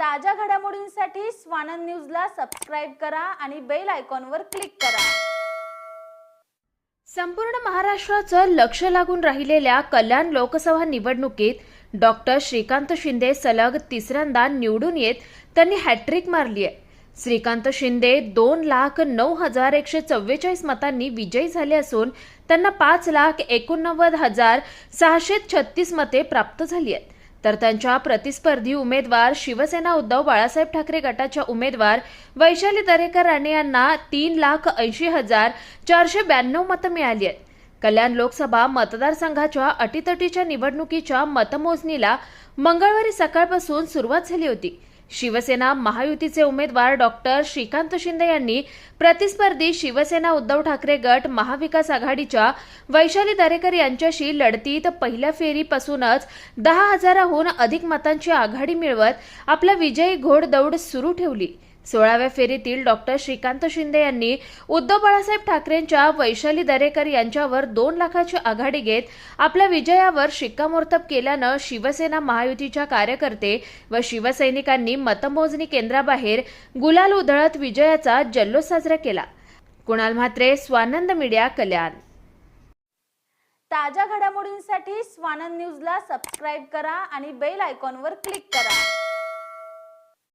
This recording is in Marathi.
ताज्या घडामोडींसाठी स्वानंद न्यूजला सबस्क्राईब करा आणि बेल आयकॉनवर क्लिक करा. संपूर्ण महाराष्ट्राचं लक्ष लागून राहिलेल्या कल्याण लोकसभा निवडणुकीत डॉक्टर श्रीकांत शिंदे सलग तिसऱ्यांदा निवडून येत त्यांनी हॅट्रिक मारली आहे. श्रीकांत शिंदे दोन लाख नऊ हजार एकशे चव्वेचाळीस मतांनी विजयी झाले असून त्यांना पाच लाख एकोणनव्वद हजार सहाशे छत्तीस मते प्राप्त झाली आहेत. तर त्यांच्या प्रतिस्पर्धी उमेदवार शिवसेना उद्धव बाळासाहेब ठाकरे गटाच्या उमेदवार वैशाली दरेकर राणे यांना तीन लाख ऐंशी हजार चारशे ब्याण्णव मतं मिळाली आहेत. कल्याण लोकसभा मतदारसंघाच्या अटीतटीच्या निवडणुकीच्या मतमोजणीला मंगळवारी सकाळपासून सुरुवात झाली होती. शिवसेना महायुतीचे उमेदवार डॉक्टर श्रीकांत शिंदे यांनी प्रतिस्पर्धी शिवसेना उद्धव ठाकरे गट महाविकास आघाडीच्या वैशाली दरेकर यांच्याशी लढतीत पहिल्या फेरीपासूनच दहा हजाराहून अधिक मतांची आघाडी मिळवत आपला विजयी घोडदौड सुरू ठेवली. सोळाव्या फेरीतील डॉक्टर श्रीकांत शिंदे यांनी उद्धव बाळासाहेब ठाकरेंच्या वैशाली दरेकर यांच्यावर दोन लाखाची आघाडी घेत आपल्या विजयावर शिक्कामोर्तब केल्यानं शिवसेना महायुतीच्या कार्यकर्ते व शिवसैनिकांनी मतमोजणी केंद्राबाहेर गुलाल उधळत विजयाचा जल्लोष साजरा केला. कुणाल म्हात्रे स्वानंद मीडिया कल्याण. ताज्या घडामोडींसाठी स्वानंद न्यूजला सबस्क्राईब करा आणि बेल आयकॉनवर क्लिक करा.